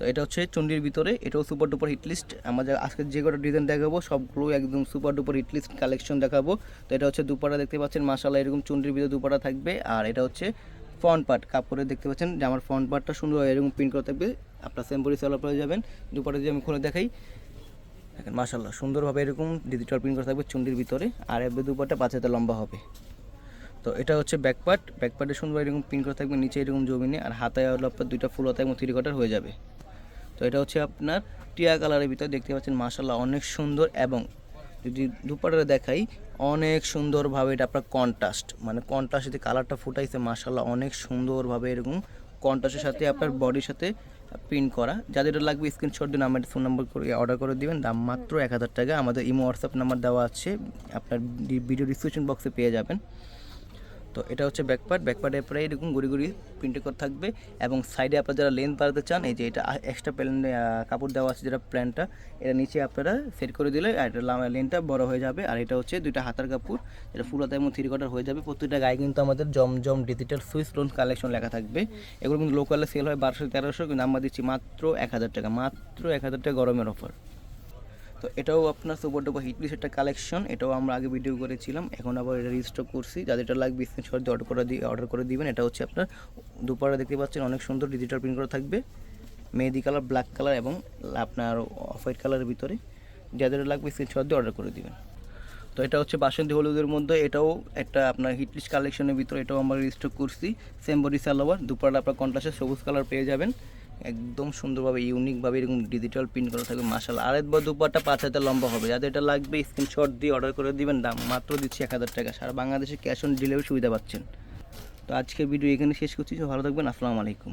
তো এটা হচ্ছে চন্ডির ভিতরে, এটাও সুপার ডুপার হিট লিস্ট আমাদের আজকে যে কটা ডিজাইন দেখাবো, সবগুলো একদম super duper hit list collection দেখাবো। তো এটা হচ্ছে দুপাটা দেখতে পাচ্ছেন মাসালা এরকম চন্ডির ভিতরে দুপাটা থাকবে। আর এটা হচ্ছে ফ্রন্ট পার্ট কাপড়ে দেখতে পাচ্ছেন যে আমার ফ্রন্ট পার্টটা সুন্দর এরকম প্রিন্ট করা থাকবে। আপনার সেম্পরি সেলার পরে যাবেন দুপাটা যদি আমি খুলে দেখাই। দেখেন মাসাল্লাহ সুন্দরভাবে এরকম ডিজিটাল প্রিন্ট করা থাকবে চুন্ডির ভিতরে, আর এবার দুপাটা পাঁচ হাতে লম্বা হবে। তো এটা হচ্ছে ব্যাক পার্ট ব্যাক পার্টে সুন্দর এরকম প্রিন্ট করা থাকবে, নিচে এরকম জমিনে, আর হাতায় আপনার দুইটা ফুল হাতা এবং থ্রি হয়ে যাবে। তো এটা হচ্ছে আপনার টিয়া কালারের ভিতরে দেখতে পাচ্ছেন মাসাল্লাহ অনেক সুন্দর এবং যদি দুপাটা দেখাই, অনেক সুন্দরভাবে এটা আপনার কন্ট্রাস্ট মানে কন্ট্রাস্ট যদি কালারটা ফুটাইছে মাসাল্লাহ অনেক সুন্দরভাবে এরকম কন্ট্রাস্টের সাথে আপনার বডির সাথে প্রিন্ট করা। যাদের লাগবে স্ক্রিনশট দিন আমাদের ফোন নাম্বার করে অর্ডার করে দিবেন, দাম মাত্র এক হাজার টাকা। আমাদের ইমো হোয়াটসঅ্যাপ নাম্বার দেওয়া আছে, আপনার ভিডিও ডিসক্রিপশন বক্সে পেয়ে যাবেন। তো এটা হচ্ছে ব্যাকপার্ট ব্যাকপার্টের পরে এরকম গুড়ি গুড়ি প্রিন্টে করে থাকবে এবং সাইডে আপনারা যারা লেন্থ বাড়াতে চান, এই যে এটা এক্সট্রা প্যালেন কাপড় দেওয়া আছে যেটা প্ল্যানটা এটা নিচে আপনারা সেট করে দিলে আর এটা লেনটা বড় হয়ে যাবে। আর এটা হচ্ছে দুইটা হাতার কাপড় এটা ফুল হাতা এবং থ্রি কোয়ার্টার হয়ে যাবে। প্রত্যেকটা গায়ে কিন্তু আমাদের Zamzam digital Swiss lawn collection লেখা থাকবে। এগুলো কিন্তু লোকালে সেল হয় বারোশো তেরোশো, কিন্তু আমরা দিচ্ছি মাত্র এক হাজার টাকা, মাত্র এক হাজার টাকা গরমের অফার তো এটাও আপনার সুপার ডুপার হিটলিস একটা কালেকশন, এটাও আমরা আগে ভিডিও করেছিলাম, এখন আবার এটা রিস্টক করছি। যাদের এটা লাগবে স্ক্রিনশট দিয়ে অর্ডার করে দিয়ে অর্ডার করে দিবেন, এটা হচ্ছে আপনার দুপারে দেখতে পাচ্ছেন, অনেক সুন্দর ডিজিটাল প্রিন্ট করা থাকবে। মেহেদি কালার ব্ল্যাক কালার এবং আপনার অফ হোয়াইট কালারের ভিতরে। যাদের লাগবে স্ক্রিনশট দিয়ে অর্ডার করে দিবেন। তো এটা হচ্ছে বাসন্তী হলুদের মধ্যে, এটাও একটা আপনার হিটলিস্ট কালেকশনের ভিতরে, এটাও আমরা রিস্টক করছি। সেম বডি সালোয়ার দুপারটা আপনার কন্ট্রাস্টে সবুজ কালার পেয়ে যাবেন। একদম সুন্দরভাবে ইউনিকভাবে এরকম ডিজিটাল প্রিন্ট করা থাকবে মাসাল আর একবার দুপাটা পাঁচ হাজার লম্বা হবে। যাদের এটা লাগবে স্ক্রিনশট দিয়ে অর্ডার করে দিবেন, দাম মাত্র দিচ্ছি এক হাজার টাকা। সারা বাংলাদেশে ক্যাশ অন ডেলিভারি সুবিধা পাচ্ছেন। তো আজকের ভিডিও এখানে শেষ করছি। ভালো থাকবেন। আসসালামু আলাইকুম।